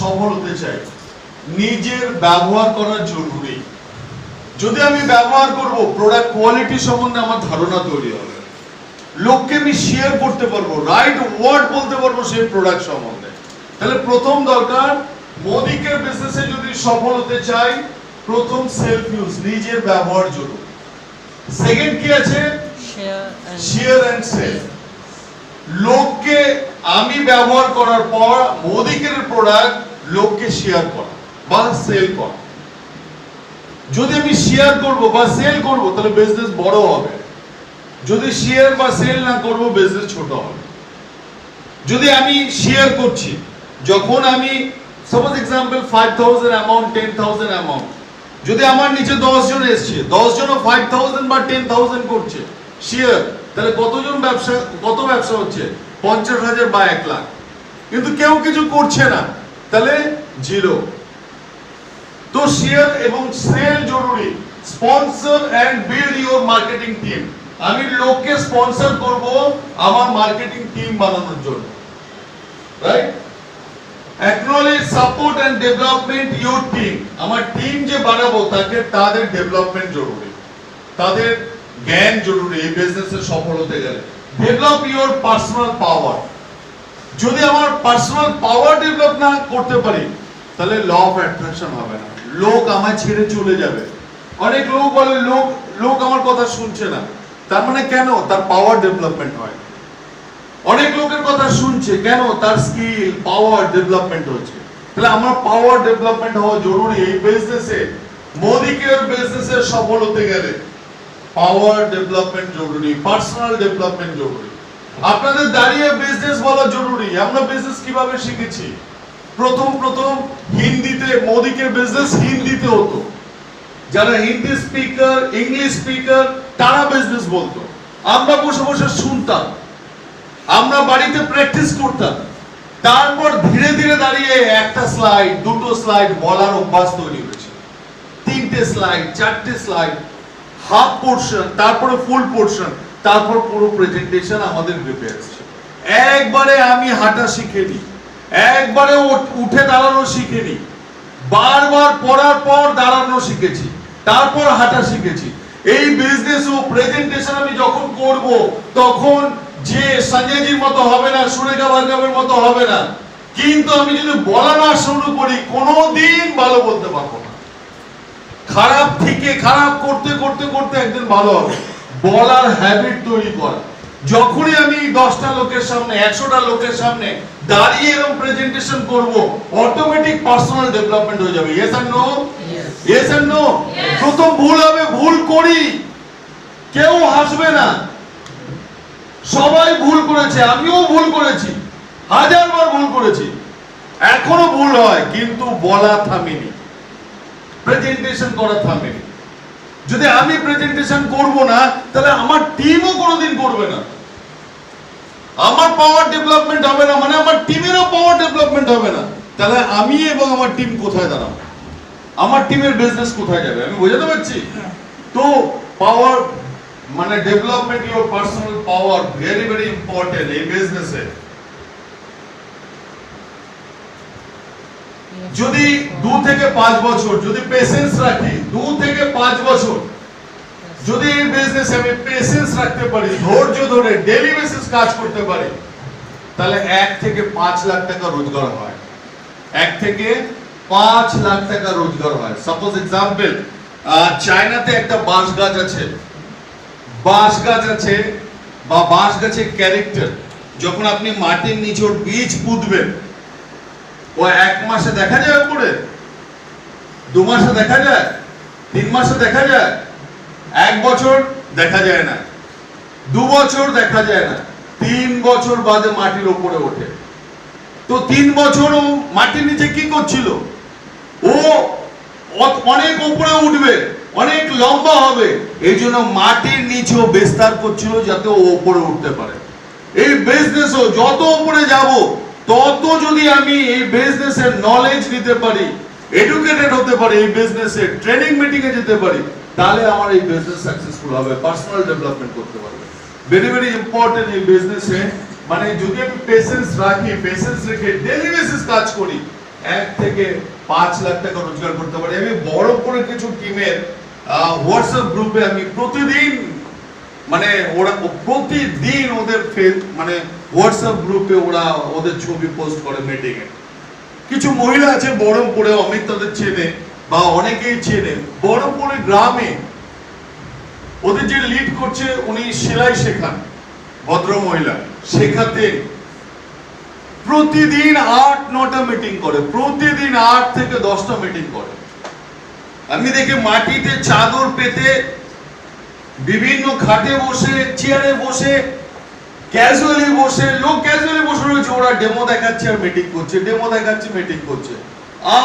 সফল হতে চাই। নিজের ব্যবহার করা জরুরি। যদি আমি ব্যবহার করব প্রোডাক্ট কোয়ালিটি সম্বন্ধে আমার ধারণা তৈরি হবে। লোককে আমি শেয়ার করতে পারব রাইট ওয়ার্ড বলতে পারব সেই প্রোডাক্ট সম্বন্ধে। তাহলে প্রথম দরকার মোদিকে বিজনেসে যদি সফল হতে চাই প্রথম সেলফ ইউজ নিজের ব্যবহার জরুরি। সেকেন্ড কি আছে? শেয়ার এন্ড সেল লোককে আমি ব্যবহার করার পর মোদিকের প্রোডাক্ট লোককে শেয়ার করা বা সেল করা। যদি আমি শেয়ার করব বা সেল করব, তাহলে বিজনেস বড় হবে। যদি শেয়ার বা সেল না করব বিজনেস ছোট হবে। যদি আমি শেয়ার করছি, যখন আমি suppose example five thousand amount ten thousand amount যদি আমার নিচে দশ জন এসছে, দশ জনও ফাইভ থাউজেন্ড বা টেন থাউজেন্ড করছে শেয়ার তাহলে কতজন ব্যবসা, কত ব্যবসা হচ্ছে? পঞ্চাশ হাজার বা এক লাখ। কিন্তু কেউ কিছু করছে না। তাহলে জিরো। তো শেয়ার এবং সেল জরুরি। Sponsor and build your marketing team আমি লোককে স্পন্সর করব আমার মার্কেটিং টিম বানানোর জন্য। Right acknowledge support and development your team আমার টিম যে বানাবো, তাকে তাদের ডেভেলপমেন্ট জরুরি। তাদের জ্ঞান জরুরি এই বিজনেসে সফল হতে গেলে। ডেভেলপ ইউর পার্সোনাল পাওয়ার যদি আমার পার্সোনাল পাওয়ার ডেভেলপ না করতে পারি, তাহলে ল অফ অ্যাট্রাকশন হবে না। লোক আমায় ছেড়ে চলে যাবে। অনেক লোক বলে, লোক লোক আমার কথা শুনছে না। তার মানে কেন? তার পাওয়ার ডেভেলপমেন্ট হয়। অনেক লোকের কথা শুনছে, কেন? তার স্কিল পাওয়ার ডেভেলপমেন্ট হচ্ছে। তাহলে আমার পাওয়ার ডেভেলপমেন্ট হওয়া জরুরি এই বিজনেসে মোদিকে বিজনেসে সফল হতে গেলে। পাওয়ার ডেভেলপমেন্ট জরুরি পার্সোনাল ডেভেলপমেন্ট জরুরি। আপনাদের দাঁড়িয়ে বিজনেস বলা জরুরি। আমরা বিজনেস কীভাবে শিখেছি? প্রথম প্রথম হিন্দিতে, মোদিকে বিজনেস হিন্দিতে হতো। যারা হিন্দি স্পিকার ইংলিশ স্পিকার তারা বিজনেস বলতো। আমরা বসে বসে শুনতাম। আমরা বাড়িতে প্র্যাকটিস করতাম। তারপর ধীরে ধীরে দাঁড়িয়ে একটা স্লাইড দুটো স্লাইড বলার অভ্যাস তৈরি হয়েছে। তিনটে স্লাইড চারটে স্লাইড হাফ পোর্শন তারপরে ফুল পোর্শন তারপর পুরো প্রেজেন্টেশন আমাদের গ্রিপে আসছে। একবারে আমি হাঁটা শিখেনি, একবারে উঠ- দাঁড়ানো শিখেনি, বারবার পড়ার পর দাঁড়ানো শিখেছি, তারপর হাঁটা শিখেছি। এই বিজনেস ও প্রেজেন্টেশন আমি যখন করব, তখন যে সঞ্জয়জির মতো হবে না, সুরেখা ভার্গবের মতো হবে না, কিন্তু আমি যদি বলা না শুরু করি, কোনোদিন ভালো বলতে পারব খারাপ থেকে খারাপ করতে করতে করতে একদিন ভালো হবে। বলার হ্যাবিট তৈরি করা। যখনই আমি দশটা লোকের সামনে একশোটা লোকের সামনে দাঁড়িয়ে এরকম প্রেজেন্টেশন করব অটোমেটিক পার্সোনাল ডেভেলপমেন্ট হয়ে যাবে। Yes and no yes and no প্রথম ভুল হবে ভুল করি। কেউ হাসবে না। সবাই ভুল করেছে আমিও ভুল করেছি। হাজারবার ভুল করেছি। এখনও ভুল হয় কিন্তু বলা থামিনি। প্রেজেন্টেশন করা থামেনি যদি আমি প্রেজেন্টেশন করব না, তাহলে আমার টিমও কোনোদিন করবে না। আমার পাওয়ার ডেভেলপমেন্ট হবে না মানে আমার টিমেরও পাওয়ার ডেভেলপমেন্ট হবে না। তাহলে আমি এবং আমার টিম কোথায় দাঁড়াবো? আমার টিমের বিজনেস কোথায় যাবে? আমি বোঝাতে পারছি? তো পাওয়ার মানে development your personal power very very important এই বিজনেসে যদি দু থেকে পাঁচ বছর, যদি পেশেন্স রাখি, দু থেকে পাঁচ বছর, যদি এই বিজনেসে আমি পেশেন্স রাখতে পারি, ধৈর্য ধরে ডেলি বেসিস কাজ করতে পারি, তাহলে এক থেকে পাঁচ লাখ টাকা রোজগার হয়। এক থেকে পাঁচ লাখ টাকা রোজগার হয়। সাপোজ এক্সাম্পল চায়নাতে একটা বাঁশ গাছ আছে। বাঁশ গাছ আছে বা বাঁশ গাছের ক্যারেক্টার যখন আপনি মাটির নিচে বীজ পুঁতবেন ও এক মাসে দেখা যায় উপরে? দু মাসে দেখা যায়? তিন মাসে দেখা যায়? এক বছর দেখা যায় না। দু বছর দেখা যায় না। তিন বছর বাদে মাটির উপরে ওঠে। তো তিন বছর ও মাটির নিচে কি করছিল? ও অনেক উপরে উঠবে, অনেক লম্বা হবে। এই জন্য মাটির নিচেও বিস্তার করছিল যাতে ও উপরে উঠতে পারে। এই বিজনেসও যত উপরে যাব তত যদি আমি এই বিজনেসের নলেজ নিতে পারি এডুকেটেড হতে পারি, এই বিজনেসে ট্রেনিং মিটিং এ যেতে পারি, তাহলে আমার এই বিজনেস সাকসেসফুল হবে পার্সোনাল ডেভেলপমেন্ট করতে পারবে। ভেরি ভেরি ইম্পর্টেন্ট এই বিজনেসে মানে যদি আমি পেশেন্স রাখি পেশেন্স রেখে ডেলি বেসিস কাজ করি, এক থেকে পাঁচ লাখ টাকা রোজগার করতে পারি। আমি বড় করে কিছু টিমের হোয়াটসঅ্যাপ গ্রুপে আমি প্রতিদিন মানে ওরা প্রতিদিন ওদের মানে হোয়াটসঅ্যাপ গ্রুপে ওরা ওদের ছবি পোস্ট করে মিটিং এ। কিছু মহিলা আছে বহরমপুরে অমিত তাদের চেনে বা অনেকেই চেনে। বহরমপুরে গ্রামে ওদের যে লিড করছে উনি সেলাই শেখান, ভদ্র মহিলা। শেখাতে প্রতিদিন আট, নটা মিটিং করে। প্রতিদিন আট থেকে দশটা মিটিং করে। আমি দেখি মাটিতে চাদর পেতে বিভিন্ন খাটে বসে চেয়ারে বসে ক্যাজুয়ালি বসে, লোক ক্যাজুয়ালি বসে রয়েছে, ওরা ডেমো দেখাচ্ছে আর মিটিং করছে ডেমো দেখাচ্ছে মিটিং করছে।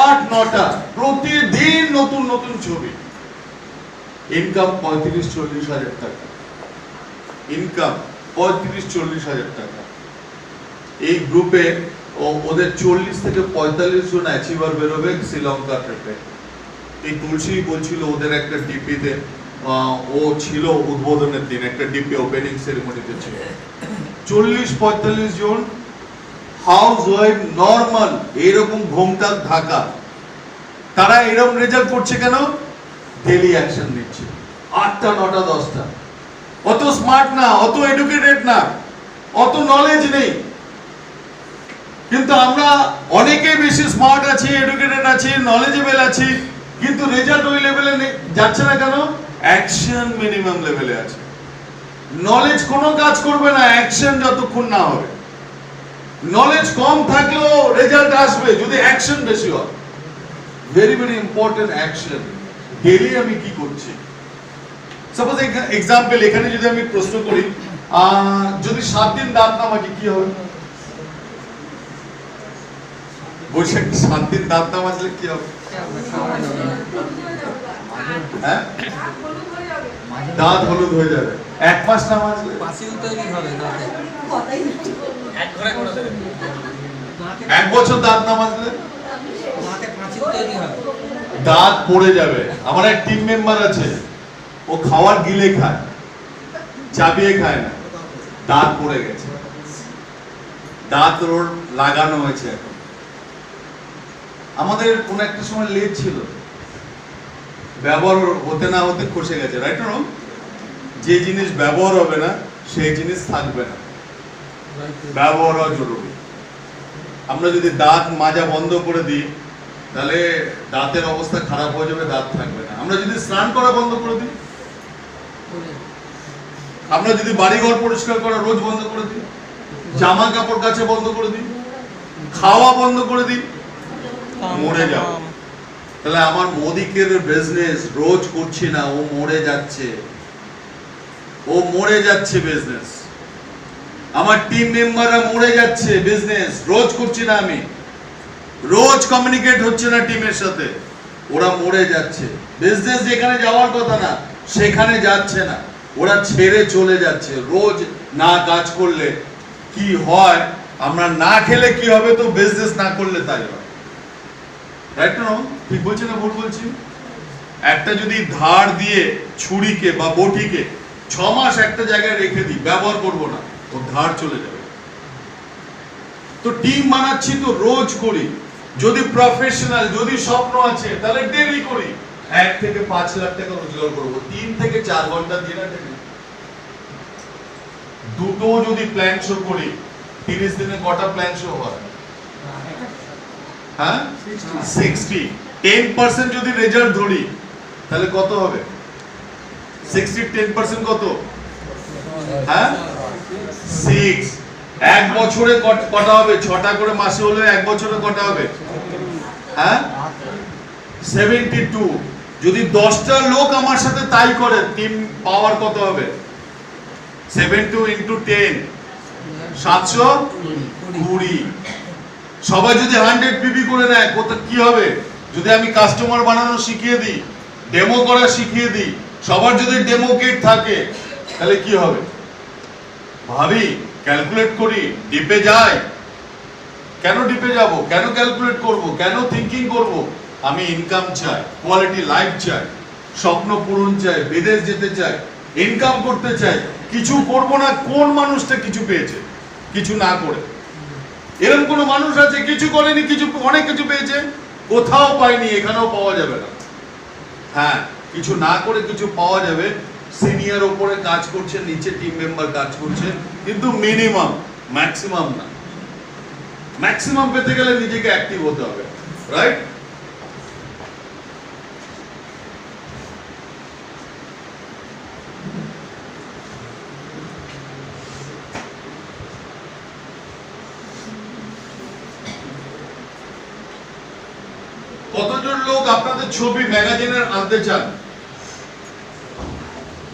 আট, নটা, প্রতিদিন নতুন নতুন ছবি। ইনকাম পঁয়ত্রিশ, চল্লিশ হাজার টাকা। ইনকাম পঁয়ত্রিশ, চল্লিশ হাজার টাকা। এই গ্রুপে ওদের চল্লিশ থেকে পঁয়তাল্লিশ জন অ্যাচিভার বেরোবে, শ্রীলঙ্কা ট্রিপে এই তুলসী বলছিল ওদের একটা ডিপিতে ও ছিল উদ্বোধনের দিন, একটা ডিপি ওপেনিং সেরেমনিতে ছিল। চল্লিশ পঁয়তাল্লিশ জন হাউস ওয়াইফ নর্মাল এরকম ঘোমটা ঢাকা। তারা এরকম রেজাল্ট করছে কেন? ডেলি অ্যাকশন নিচ্ছে। আটটা, নটা, দশটা। অত স্মার্ট না, অত এডুকেটেড না, অত নলেজ নেই। কিন্তু আমরা অনেকেই বেশি স্মার্ট আছি এডুকেটেড আছি নলেজেবল আছি, কিন্তু রেজাল্ট ওই লেভেলে যাচ্ছে না কেন? অ্যাকশন মিনিমাম লেভেলে আছে। নলেজ কোনো কাজ করবে না অ্যাকশন যতক্ষণ না হবে। নলেজ কম থাকলেও রেজাল্ট আসবে যদি অ্যাকশন বেশি হয়। Very very important action daily আমি কি করছি? সাপোজ এক্সাম্পল এখানে যদি আমি প্রশ্ন করি যদি সাত দিন দাঁত না মাজি কি হবে? বৈশাখ, সাত দিন দাঁত না মাজলে কি হবে? হ্যাঁ? দাঁত হলুদ হয়ে যাবে। এক মাস না মাজলে এক বছর দাঁত না মাজলে দাঁতে পাঁচিল তৈরি হবে। দাঁত পড়ে যাবে। আমার এক টিম মেম্বার আছে। ও খাওয়ার গিলে খায়। চাপিয়ে খায় না। দাঁত পড়ে গেছে। দাঁত ওর লাগানো হয়েছে এখন। আমাদের কোন একটা সময় লেট ছিল। ব্যবহার হতে না হতে খসে গেছে রাইট রং যে জিনিস ব্যবহার হবে না, সেই জিনিস থাকবে না। ব্যবহার হওয়া জরুরি। আমরা যদি দাঁত মাজা বন্ধ করে দিই, তাহলে দাঁতের অবস্থা খারাপ হয়ে যাবে, দাঁত থাকবে না। আমরা যদি স্নান করা বন্ধ করে দিই, আমরা যদি বাড়িঘর পরিষ্কার করা রোজ বন্ধ করে দিই, জামা কাপড় কাছে বন্ধ করে দিই, খাওয়া বন্ধ করে দিই, মরে যাও তাহলে আমার মোদিকের বিজনেস রোজ করছি না, ও মরে যাচ্ছে। ও মরে যাচ্ছে বিজনেস আমার টিম মেম্বাররা মরে যাচ্ছে বিজনেস রোজ করছি না আমি। রোজ কমিউনিকেট হচ্ছে না টিমের সাথে। ওরা মরে যাচ্ছে। বিজনেস যেখানে যাওয়ার কথা না, সেখানে যাচ্ছে না। ওরা ছেড়ে চলে যাচ্ছে। রোজ না কাজ করলে কি হয়? আমরা না খেলে কি হবে তো বিজনেস না করলে তাই হয়। রাইট না, ঠিক বলছি না বলছি? একটা যদি ধার দিয়ে ছুরিকে বা বটিকে ছ মাস একটা জায়গায় রেখে দিই, ব্যবহার করব না ও ধার চলে যাবে। তো টিম বানাচ্ছি তো রোজ করি। যদি প্রফেশনাল যদি স্বপ্ন আছে, তাহলে ডেলি করি। এক থেকে পাঁচ লাখ টাকা রোজগার করব, তিন থেকে চার ঘণ্টা দিনে ডেলি দুটো যদি প্ল্যান শো করি, তিরিশ দিনে কটা প্ল্যান শো হয়? হ্যাঁ? সিক্সটি টেন পার্সেন্ট যদি রেজাল্ট ধরি, তাহলে কত হবে? সিক্সটি টেন পার্সেন্ট কত? হ্যাঁ? সিক্স এক বছরে কটা হবে? ছটা করে মাসে হলে এক বছরে কটা হবে? হ্যাঁ? সেভেন্টি টু যদি দশটা লোক আমার সাথে তাই করে টিম পাওয়ার কত হবে? সেভেন টু ইন্টু টেন সাতশো কুড়ি। সবাই যদি হান্ড্রেড পিপি করে নেয় কত কি হবে? যদি আমি কাস্টমার বানানো শিখিয়ে দিই ডেমো করা শিখিয়ে দিই, সবার যদি ডেমো থাকে, তাহলে কি হবে? ভাবি ক্যালকুলেট করি ডিপে যাই। কেন ডিপে যাব? কেন ক্যালকুলেট করব? কেন থিঙ্কিং করব? আমি ইনকাম চাই কোয়ালিটি লাইফ চাই, স্বপ্ন পূরণ চাই, বিদেশ যেতে চাই ইনকাম করতে চাই, কিছু করব না, কোন মানুষটা কিছু পেয়েছে? কিছু না করে। এরকম কোনো মানুষ আছে? কিছু করেনি, কিছু অনেক কিছু পেয়েছে, কোথাও পায়নি, এখানেও পাওয়া যাবে না। হ্যাঁ কিছু না করে কিছু পাওয়া যাবে সিনিয়র ওপরে কাজ করছে, নিচে টিম মেম্বার কাজ করছে, কিন্তু মিনিমাম ম্যাক্সিমাম না। ম্যাক্সিমাম পেতে গেলে নিজেকে অ্যাক্টিভ হতে হবে রাইট কতজন লোক আপনাদের ছবি ম্যাগাজিনের আনতে চান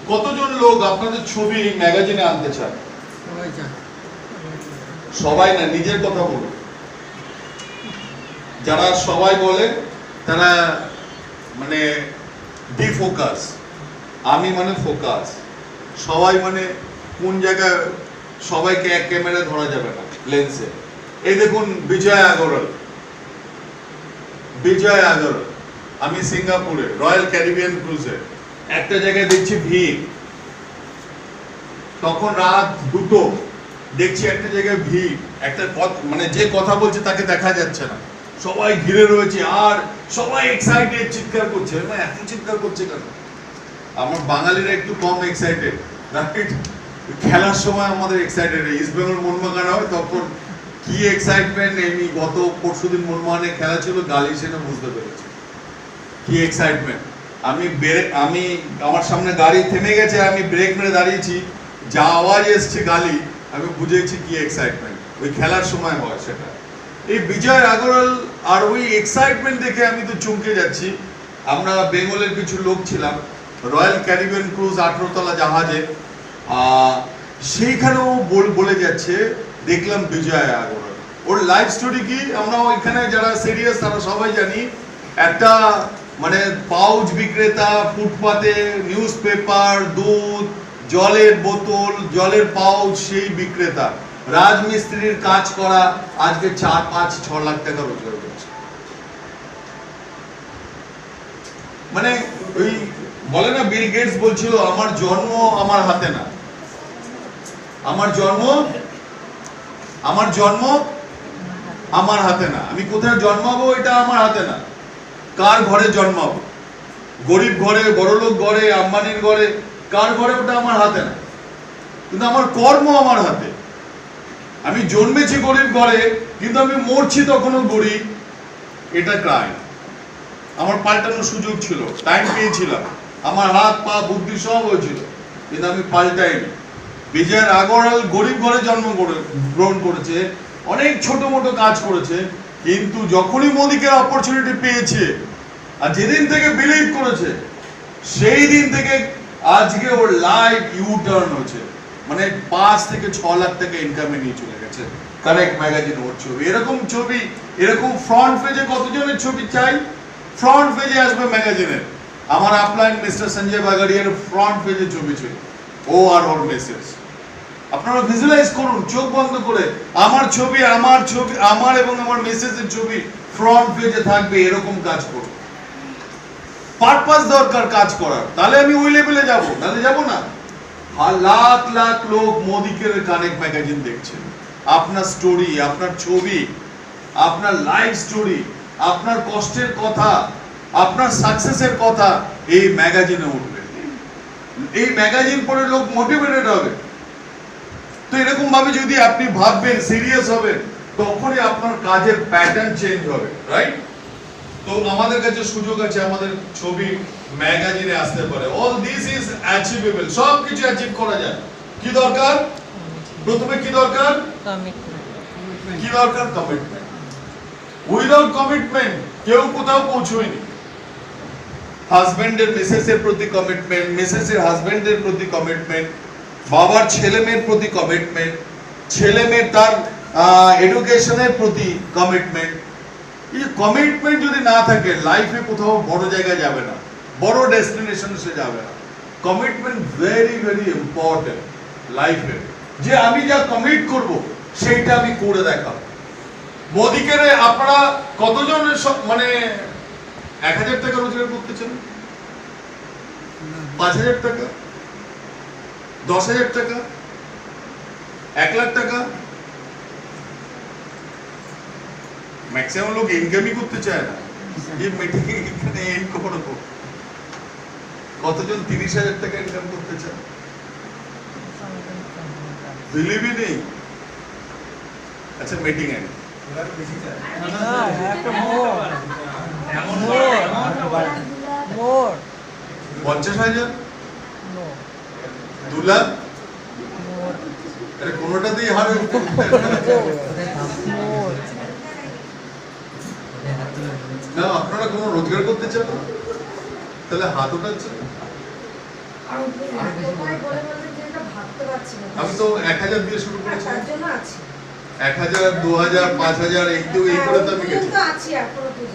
কতজন লোক আপনাদের ছবি ম্যাগাজিনে আনতে চান সবাই না নিজের কথা বলুন। যারা সবাই বলে তারা মানে ডিফোকাস আমি মানে ফোকাস সবাই মানে কোন জায়গায় সবাইকে এক ক্যামেরা ধরা যাবে না লেন্সে এই দেখুন বিজয় আগরওয়াল। বিজয় আগরওয়াল। আমি সিঙ্গাপুরে, রয়্যাল ক্যারিবিয়ান ক্রুজে। একটা জায়গায় দেখছি ভিড়। তখন রাত দুটো দেখছি একটা জায়গায় ভিড়। একটা মানে যে কথা বলছে তাকে দেখা যাচ্ছে না। সবাই ঘিরে রয়েছে আর সবাই এক্সাইটেড চিৎকার করছে। না এত চিৎকার করছে কেন? আমার বাঙালিরা একটু কম এক্সাইটেড রাইট? খেলার সময় আমাদের এক্সাইটেড ইস্ট বেঙ্গল মোহনবাগান হয়, তখন কি এক্সাইটমেন্ট এমনি গত পরশুদিন মোহনবাগানে খেলা ছিল, গালি সেটা বুঝতে পেরেছি। কি এক্সাইটমেন্ট আমি ব্রেক আমি, আমার সামনে গাড়ি থেমে গেছে, আমি ব্রেক মেরে দাঁড়িয়েছি, যা আওয়াজ এসছে গালি, আমি বুঝেছি কি এক্সাইটমেন্ট ওই খেলার সময় হয় সেটা। এই বিজয় আগরওয়াল আর ওই এক্সাইটমেন্ট দেখে আমি তো চমকে যাচ্ছি। আমরা বেঙ্গলের কিছু লোক ছিলাম রয়্যাল ক্যারিবিয়ান ক্রুজ আঠারোতলা জাহাজে। সেইখানেও বলে যাচ্ছে, দেখলাম বিজয় আগরওয়াল। ওর লাইফ স্টোরি কি? আমরা ওইখানে যারা সিরিয়াস তারা সবাই জানি, একটা মানে পাউচ বিক্রেতা, ফুটপাতে নিউজ পেপার দুধ, জলের বোতল, জলের পাউচ সেই বিক্রেতা। রাজমিস্ত্রির কাজ করা আজকে চার, পাঁচ, ছ লাখ টাকা রোজগার করছে। মানে ওই বলে না বিল গেটস বলছিল, আমার জন্ম আমার হাতে না। আমার জন্ম? আমার জন্ম আমার হাতে না। আমি কোথায় জন্মাবো? এটা আমার হাতে না। কার ঘরে জন্মাবো গরিব ঘরে, বড়লোক ঘরে, আম্বানির ঘরে, কার ঘরে? ওটা আমার হাতে না। কিন্তু আমার কর্ম আমার হাতে। আমি জন্মেছি গরিব ঘরে, কিন্তু আমি মরছি তখনও গরিব। এটা ক্রাইম আমার পাল্টানোর সুযোগ ছিল টাইম পেয়েছিলাম। আমার হাত, পা, বুদ্ধি সব হয়েছিল, কিন্তু আমি পাল্টাইনি। বিজয়ের আগরওয়াল গরিব ঘরে জন্ম করে, গ্রহণ করেছে, অনেক ছোট মোটো কাজ করেছে কিন্তু যখনই মোদীকে অপরচুনিটি পেয়েছে, আর যেদিন থেকে বিলিভ করেছে, সেই দিন থেকে আজকে ওর লাইফ ইউ টার্ন হচ্ছে মানে পাঁচ থেকে ছ লাখ টাকা ইনকামে নিয়ে চলে গেছে। কারেক্ট ম্যাগাজিন ওর ছবি। এরকম ছবি, এরকম ফ্রন্ট পেজে কতজনের ছবি চাই? ফ্রন্ট পেজে আসবে ম্যাগাজিনের আমার আপলাইন মিস্টার সঞ্জয় বাগাড়িয়ার ফ্রন্ট পেজে ছবি ছিল ও আর ওর মেসেজ আপনারা ভিজুয়ালাইজ করুন, চোখ বন্ধ করে। আমার ছবি আমার ছবি, আমার এবং আমার মেসেজের ছবি ফ্রন্ট পেজে থাকবে, এরকম কাজ করুন। পারপাস দরকার কাজ করার। তাহলে আমি ওই লেভেলে যাব। তাহলে যাব না? লাখ লাখ লোক মোদিকে কানেক্ট ম্যাগাজিন দেখছেন আপনার স্টোরি আপনার ছবি, আপনার লাইফ স্টোরি আপনার কষ্টের কথা, আপনার সাকসেসের কথা এই ম্যাগাজিনে উঠবে। এই ম্যাগাজিন পড়ে লোক মোটিভেটেড হবে। তো এরকম ভাবে যদি আপনি ভাববেন সিরিয়াস হবেন তখনই আপনার কাজের প্যাটার্ন চেঞ্জ হবে রাইট তো আমাদের কাছে সুযোগ আছে আমাদের ছবি ম্যাগাজিনে আসতে পারে। অল দিস ইজ অ্যাচিভেবল সব কিছু অ্যাচিভ করা যায়। কি দরকার? প্রথমে কি দরকার? কি দরকার? কমিটমেন্ট উইদাউট কমিটমেন্ট কেউ কোথাও পৌঁছয়নি। হাজবেন্ডের মিসেসের প্রতি কমিটমেন্ট মিসেসের হাজবেন্ডের প্রতি কমিটমেন্ট বাবার ছেলে মেয়ের প্রতি কমিটমেন্ট ছেলে মেয়ের তার এডুকেশনের প্রতি কমিটমেন্ট এই কমিটমেন্ট যদি না থাকে লাইফে কোথাও বড় জায়গায় যাবে না, বড় ডেস্টিনেশনে সে যাবে না। কমিটমেন্ট ভেরি ভেরি ইম্পর্টেন্ট লাইফে যে আমি যা কমিট করব, সেইটা আমি করে দেখাবো। মোদিকে আপনারা কতজন মানে এক হাজার টাকা রোজগার করতেছেন পাঁচ হাজার টাকা? দশ হাজার টাকা এক লাখ টাকা। ম্যাক্সিমাম লোক ইনকামই করতে চায় না। এই মিটিং এখানে এন্ড করব। কতজন তিরিশ হাজার টাকা ইনকাম করতে চায়? বিলিভই নেই। আচ্ছা মিটিং এন্ড পঞ্চাশ হাজার? দু লাখ আরে কোনোটাতেই হার না। আপনারা কোনো রোজগার করতে চান তাহলে হাত উঠাচ্ছে আমি তো এক হাজার দিয়ে শুরু করেছি। এক হাজার, দু হাজার, পাঁচ হাজার, এই তো এই করে তো আমি গেছি।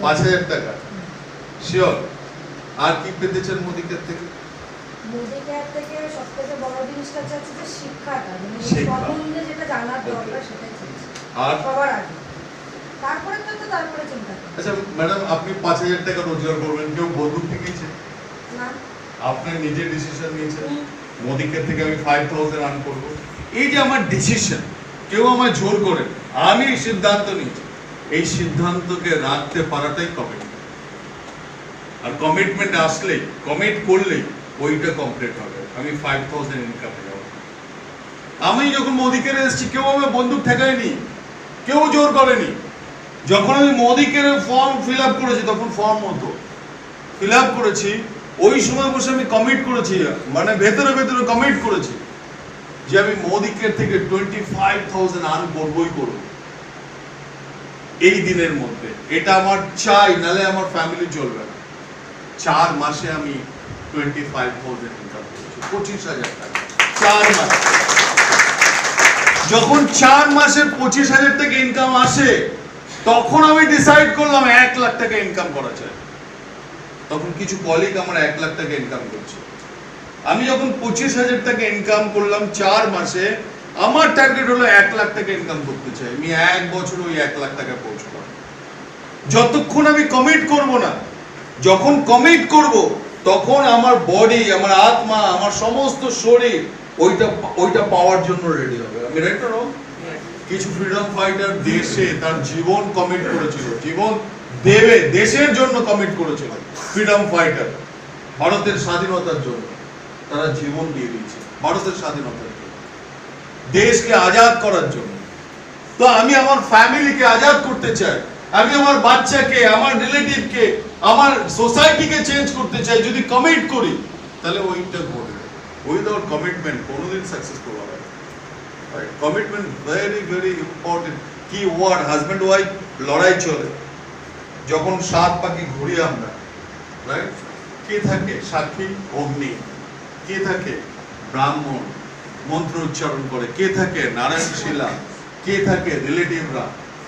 পাঁচ হাজার টাকা। শিওর আর কি পেতে চান মোদিকের থেকে? মোদি কেয়ার থেকে সবথেকে বড় জিনিসটা চাচ্ছি যে শিক্ষাটা মানে সম্বন্ধে যেটা জানার দরকার সেটাই আর? সবার আগে। তারপরে তো তো তারপরে চিন্তা আচ্ছা ম্যাডাম আপনি পাঁচ হাজার টাকা রোজগার করবেন কেউ বন্দুক ঠেকিয়েছে না। আপনার নিজের ডিসিশন নিয়েছেন? থেকে আমি ফাইভ থাউজেন্ড আর্ন করব। এই যে আমার ডিসিশন কেউ আমায় জোর করে আমি সিদ্ধান্ত নিয়েছি। এই সিদ্ধান্তকে রাখতে পারাটাই কমিটমেন্ট আর কমিটমেন্ট আসলে কমিট করলে ওইটা কমপ্লিট হবে। আমি ফাইভ থাউজেন্ড ইনকাম আমি যখন মোদিকে এসেছি, কেউ আমি বন্দুক ঠেকায়নি, কেউ জোর করেনি। যখন আমি মোদিকে ফর্ম ফিল আপ করেছি, তখন ফর্ম হতো ফিল আপ করেছি, ওই সময় বসে আমি কমিট করেছি মানে ভেতরে ভেতরে কমিট করেছি, যে আমি মোদিকে থেকে টোয়েন্টি ফাইভ থাউজেন্ড আর্ন করবই করব। এই দিনের মধ্যে। এটা আমার চাই, নালে আমার ফ্যামিলি চলবে না। চার মাসে আমি টোয়েন্টি ফাইভ থাউজেন্ড ইনকাম করেছি পঁচিশ হাজার টাকা। চার মাসে। যখন চার মাসে পঁচিশ হাজার টাকা ইনকাম আসে তখন আমি ডিসাইড করলাম এক লাখ টাকা ইনকাম করা তখন কিছু কলিগ আমার এক লাখ টাকা ইনকাম করছে। আমি যখন পঁচিশ হাজার টাকা ইনকাম করলাম চার মাসে আমার টার্গেট হলো এক লাখ টাকা ইনকাম করতে চাই। আমি এক বছর ওই এক লাখ টাকা পৌঁছলাম। যতক্ষণ আমি কমিট করব না যখন কমিট করব তখন আমার বডি আমার আত্মা, আমার সমস্ত শরীর ওইটা ওইটা পাওয়ার জন্য রেডি হবে। আমি তো কিছু ফ্রিডম ফাইটার দেশে তার জীবন কমিট করেছিল। জীবন দেবে, দেশের জন্য কমিট করেছিল ফ্রিডম ফাইটার ভারতের স্বাধীনতার জন্য তারা জীবন দিয়ে দিয়েছে। ভারতের স্বাধীনতার জন্য। দেশকে আজাদ করার জন্য। তো আমি আমার ফ্যামিলিকে আজাদ করতে চাই। আমি আমার বাচ্চাকে, আমার রিলেটিভকে আমার সোসাইটিকে চেঞ্জ করতে চাই, যদি কমিট করি, তাহলে ওইটা ঘটবে উইদাউট কমিটমেন্ট কোনোদিন সাকসেসফুল হবে কমিটমেন্ট ভেরি ভেরি ইম্পর্টেন্ট কি ওয়ার্ড হাজব্যান্ড ওয়াইফ লড়াই চলে। যখন সাত পাখি ঘুরি আমরা রাইট কে থাকে? সাক্ষী, অগ্নি। কে থাকে? ব্রাহ্মণ। মন্ত্র উচ্চারণ করে। কে থাকে? নারায়ণ শিলা কে থাকে? রিলেটিভরা।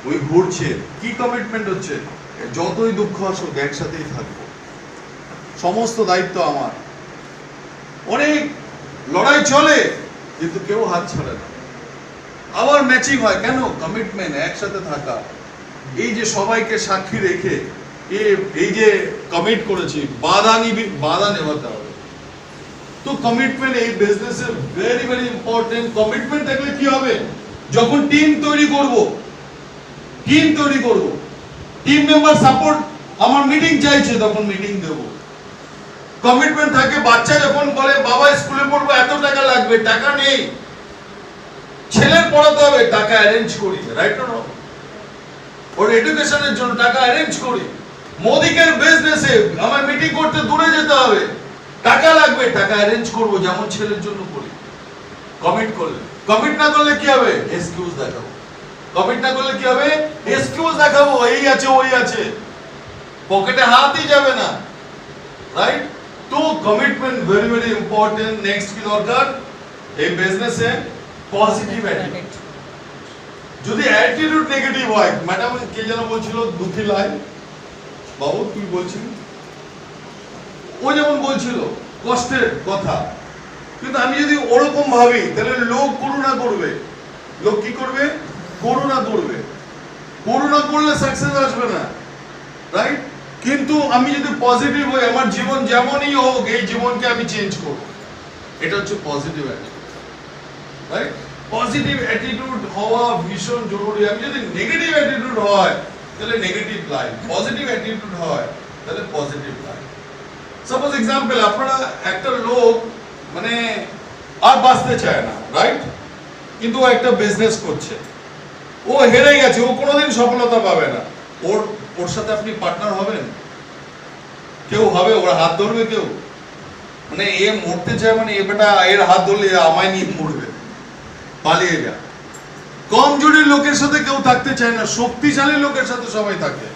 ওই ঘুরছে। কি কমিটমেন্ট হচ্ছে? যতই দুঃখ আসুক, একসাথেই থাকব। সমস্ত দায়িত্ব আমার। অনেক লড়াই চলে, কিন্তু কেউ হাত ছাড়ে না। আবার ম্যাচিং হয়, কেন? কমিটমেন্ট একসাথে থাকা। এই যে সবাইকে সাক্ষী রেখে এ, এই যে কমিট করেছি, বাধা নিবি, বাধা নেওয়াতে হবে। তো কমিটমেন্ট এই বিজনেসের ভেরি ভেরি ইম্পর্টেন্ট কমিটমেন্ট থাকলে কি হবে? যখন টিম তৈরি করব টিম তৈরি করব টিম মেম্বার সাপোর্ট আমার মিটিং চাইছে, তখন মিটিং দেব। কমিটমেন্ট থাকে, বাচ্চা যখন বলে, বাবা, স্কুলে পড়ব, এত টাকা লাগবে, টাকা নেই। ছেলের পড়াতে হবে, টাকা অ্যারেঞ্জ করি রাইট না ওর এডুকেশনের জন্য টাকা অ্যারেঞ্জ করি। মোদিকের বিজনেসে আমার মিটিং করতে দূরে যেতে হবে। টাকা লাগবে, টাকা অ্যারেঞ্জ করব, যেমন ছেলের জন্য করি। কমিট করলে। কমিট না করলে কি হবে? এক্সকিউজ দেখাবো। কমিট না করলে কি হবে? এক্সকিউজ দেখাবো, এই আছে, ওই আছে। পকেটে হাতই যাবে না রাইট তো commitment very very important next কি দরকার? এই বিজনেসে পজিটিভ অ্যাটিটিউড যদি অ্যাটিটিউড নেগেটিভ হয় ম্যাডাম কে যেন বলছিল দুঃখী লাই। বাবু, তুই বলছিলি? ও যেমন বলছিল, কষ্টের কথা। কিন্তু আমি যদি ওরকম ভাবি, তাহলে লোক করুণা করবে। লোক কি করবে? করুণা করবে। করুণা করলে সাকসেস আসবে না রাইট কিন্তু আমি যদি পজিটিভ হই, আমার জীবন যেমনই হোক, এই জীবনকে আমি চেঞ্জ করব। এটা হচ্ছে positive attitude right positive attitude হওয়া ভীষণ জরুরি। আমি যদি নেগেটিভ অ্যাটিটিউড হয়, তাহলে নেগেটিভ লাইন পজিটিভ অ্যাটিটিউড হয়, তাহলে পজিটিভ লাইন সাপোজ এক্সাম্পল আপনারা একটা লোক মানে আর বাঁচতে চায় না রাইট কিন্তু একটা বিজনেস করছে। ও হেরে গেছে, ও কোনোদিন সফলতা পাবে না। ওর ওর সাথে আপনি পার্টনার হবেন? কেউ হবে? ওর হাত ধরবে কেউ? মানে এ মরতে চায় মানে এ বেটা, এর হাত ধরলে আমায় নিয়ে মরবে। পালিয়ে যা। কমজোরি লোকের সাথে কেউ থাকতে চায় না, শক্তিশালী লোকের সাথে সবাই থাকে।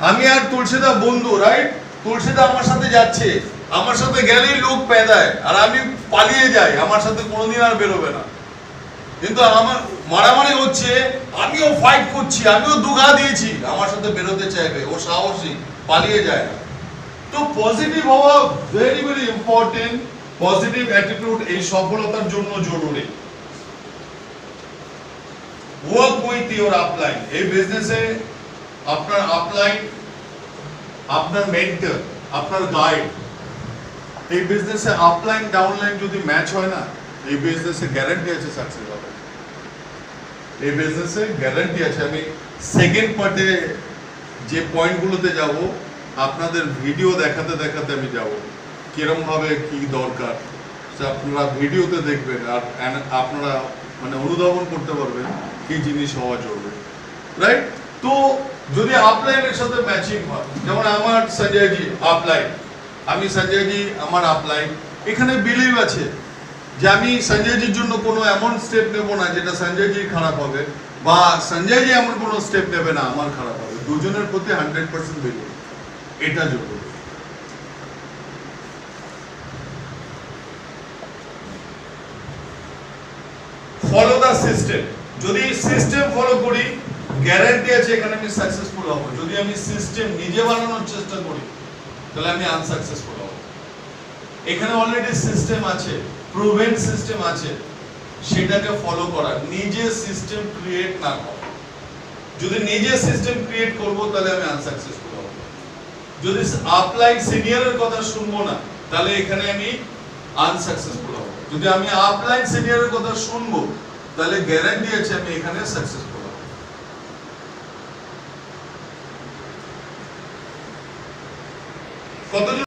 আমি আর তুলসীদা বন্ধু রাইট তুলসীদা আমার সাথে যাচ্ছে। আমার সাথে গেলেই লোক পেদায়। আর আমি পালিয়ে যাই। আমার সাথে কোনোদিন আর বেরোবে না। কিন্তু আমার মারামারি হচ্ছে, আমিও ফাইট করছি, আমিও দুঘা দিয়েছি। আমার সাথে বেরোতে চাইবে, ও সাহসী, পালিয়ে যায় না। তো পজিটিভ হওয়া very very important positive attitude এই সফলতার জন্য জরুরি। ওয়ার্ক উইথ ইওর আপলাইন এই বিজনেসে আপনার আপলাইন আপনার মেন্টর আপনার গাইড এই বিজনেসে আপলাইন ডাউনলাইন যদি ম্যাচ হয় না এই বিজনেসে গ্যারান্টি আছে সাকসেস হবে। এই বিজনেসে গ্যারান্টি আছে। আমি সেকেন্ড পার্টে যে পয়েন্টগুলোতে যাব, আপনাদের ভিডিও দেখাতে দেখাতে আমি যাব। কিরম ভাবে কি দরকার? আপনারা ভিডিওতে দেখবেন আর আপনারা মানে অনুধাবন করতে পারবেন কি জিনিস হওয়া জরুরি। রাইট তো যদি আপলাইনের সাথে ম্যাচিং হয়, যেমন আমার সঞ্জয়জি আপলাইন আমি সঞ্জয়জি, আমার আপলাইন এখানে বিলিভ আছে। যে আমি সঞ্জয়জির জন্য কোনো এমন স্টেপ নেব না যেটা সঞ্জয়জির খারাপ হবে, বা সঞ্জয়জি এমন কোনো স্টেপ নেবে না আমার খারাপ হবে। দুজনের প্রতি হান্ড্রেড পার্সেন্ট বিলিভ এটা জরুরি। ফলো দ্য সিস্টেম যদি সিস্টেম ফলো করি গ্যারান্টি আছে এখানে আমি সাকসেসফুল হব। যদি আমি সিস্টেম নিজে বানানোর চেষ্টা করি, তাহলে আমি আনসাকসেসফুল হব। এখানে অলরেডি সিস্টেম আছে। প্রুভেন সিস্টেম আছে, সেটাকে ফলো করা নিজে সিস্টেম ক্রিয়েট না করা। যদি নিজে সিস্টেম ক্রিয়েট করব, তাহলে আমি আনসাকসেসফুল হব। যদি আপলাইন সিনিয়রের কথা শুনব না, তাহলে এখানে আমি আনসাকসেসফুল হব। যদি আমি আপলাইন সিনিয়রের কথা শুনব, তাহলে গ্যারান্টি আছে আমি এখানে সাকসেসফুল হব। কতজন